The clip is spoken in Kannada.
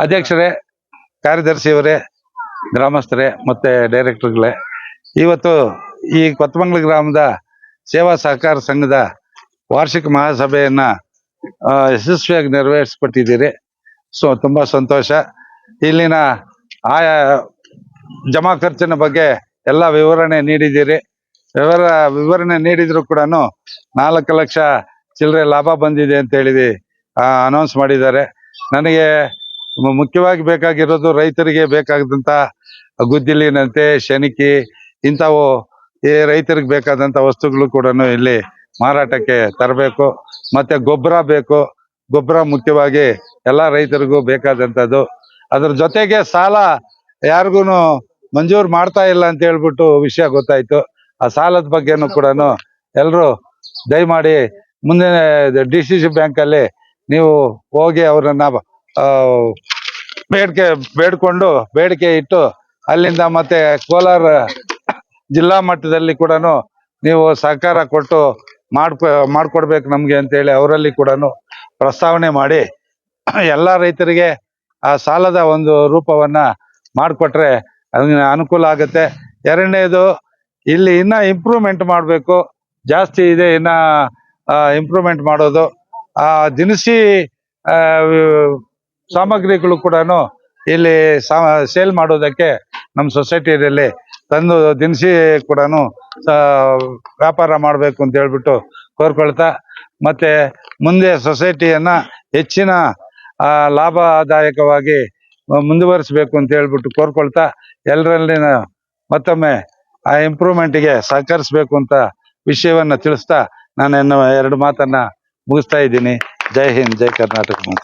ಅಧ್ಯಕ್ಷರೇ, ಕಾರ್ಯದರ್ಶಿಯವರೇ, ಗ್ರಾಮಸ್ಥರೇ, ಮತ್ತೆ ಡೈರೆಕ್ಟರ್ಗಳೇ, ಇವತ್ತು ಈ ಕೊತ್ತಮಂಗ್ಲ ಗ್ರಾಮದ ಸೇವಾ ಸಹಕಾರ ಸಂಘದ ವಾರ್ಷಿಕ ಮಹಾಸಭೆಯನ್ನ ಯಶಸ್ವಿಯಾಗಿ ನೆರವೇರಿಸ್ಕೊಟ್ಟಿದ್ದೀರಿ. ಸೊ, ತುಂಬಾ ಸಂತೋಷ. ಇಲ್ಲಿನ ಆಯಾ, ಜಮಾ ಖರ್ಚಿನ ಬಗ್ಗೆ ಎಲ್ಲ ವಿವರಣೆ ನೀಡಿದ್ದೀರಿ. ವಿವರ, ವಿವರಣೆ ನೀಡಿದ್ರು ಕೂಡ ನಾಲ್ಕು ಲಕ್ಷ ಚಿಲ್ಲರೆ ಲಾಭ ಬಂದಿದೆ ಅಂತ ಹೇಳಿ ಅನೌನ್ಸ್ ಮಾಡಿದ್ದಾರೆ. ನನಗೆ ಮುಖ್ಯವಾಗಿ ಬೇಕಾಗಿರೋದು ರೈತರಿಗೆ ಬೇಕಾದಂತ ಗುದ್ದಿಲಿನಂತೆ ಶನಿಕಿ ಇಂಥವು ಈ ರೈತರಿಗೆ ಬೇಕಾದಂತ ವಸ್ತುಗಳು ಕೂಡ ಇಲ್ಲಿ ಮಾರಾಟಕ್ಕೆ ತರಬೇಕು. ಮತ್ತೆ ಗೊಬ್ಬರ ಬೇಕು. ಗೊಬ್ಬರ ಮುಖ್ಯವಾಗಿ ಎಲ್ಲಾ ರೈತರಿಗೂ ಬೇಕಾದಂತದ್ದು. ಅದ್ರ ಜೊತೆಗೆ ಸಾಲ ಯಾರಿಗೂ ಮಂಜೂರು ಮಾಡ್ತಾ ಇಲ್ಲ ಅಂತ ಹೇಳ್ಬಿಟ್ಟು ವಿಷಯ ಗೊತ್ತಾಯ್ತು. ಆ ಸಾಲದ ಬಗ್ಗೆನೂ ಕೂಡ ಎಲ್ಲರೂ ದಯಮಾಡಿ ಮುಂದಿನ ಡಿ ಸಿ ಸಿ ಬ್ಯಾಂಕಲ್ಲಿ ನೀವು ಹೋಗಿ ಅವರನ್ನ ಬೇಡಿಕೆ, ಬೇಡ್ಕೊಂಡು ಬೇಡಿಕೆ ಇಟ್ಟು ಅಲ್ಲಿಂದ ಮತ್ತೆ ಕೋಲಾರ ಜಿಲ್ಲಾ ಮಟ್ಟದಲ್ಲಿ ಕೂಡ ನೀವು ಸಹಕಾರ ಕೊಟ್ಟು ಮಾಡ್ಕೊ, ಮಾಡ್ಕೊಡ್ಬೇಕು ನಮ್ಗೆ ಅಂತೇಳಿ ಅವರಲ್ಲಿ ಕೂಡ ಪ್ರಸ್ತಾವನೆ ಮಾಡಿ ಎಲ್ಲ ರೈತರಿಗೆ ಆ ಸಾಲದ ಒಂದು ರೂಪವನ್ನ ಮಾಡಿಕೊಟ್ರೆ ಅನುಕೂಲ ಆಗುತ್ತೆ. ಎರಡನೇದು ಇಲ್ಲಿ ಇನ್ನ ಇಂಪ್ರೂವ್ಮೆಂಟ್ ಮಾಡಬೇಕು. ಜಾಸ್ತಿ ಇದೆ ಇನ್ನ ಇಂಪ್ರೂವ್ಮೆಂಟ್ ಮಾಡೋದು. ಆ, ದಿನಸಿ ಸಾಮಗ್ರಿಗಳು ಕೂಡ ಇಲ್ಲಿ ಸೇಲ್ ಮಾಡೋದಕ್ಕೆ ನಮ್ಮ ಸೊಸೈಟಿಯಲ್ಲಿ ತಂದು ದಿನಸಿ ಕೂಡ ವ್ಯಾಪಾರ ಮಾಡಬೇಕು ಅಂತ ಹೇಳ್ಬಿಟ್ಟು ಕೋರ್ಕೊಳ್ತಾ, ಮತ್ತೆ ಮುಂದೆ ಸೊಸೈಟಿಯನ್ನ ಹೆಚ್ಚಿನ ಲಾಭದಾಯಕವಾಗಿ ಮುಂದುವರಿಸಬೇಕು ಅಂತ ಹೇಳ್ಬಿಟ್ಟು ಕೋರ್ಕೊಳ್ತಾ ಎಲ್ಲರಲ್ಲಿನ ಮತ್ತೊಮ್ಮೆ ಆ ಇಂಪ್ರೂವ್ಮೆಂಟ್ಗೆ ಸಹಕರಿಸಬೇಕು ಅಂತ ವಿಷಯವನ್ನ ತಿಳಿಸ್ತಾ, ನಾನು ಎರಡು ಮಾತನ್ನ ಮುಗಿಸ್ತಾ ಇದ್ದೀನಿ. ಜೈ ಹಿಂದ್, ಜೈ ಕರ್ನಾಟಕ.